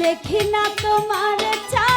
দেখি না তোমার চা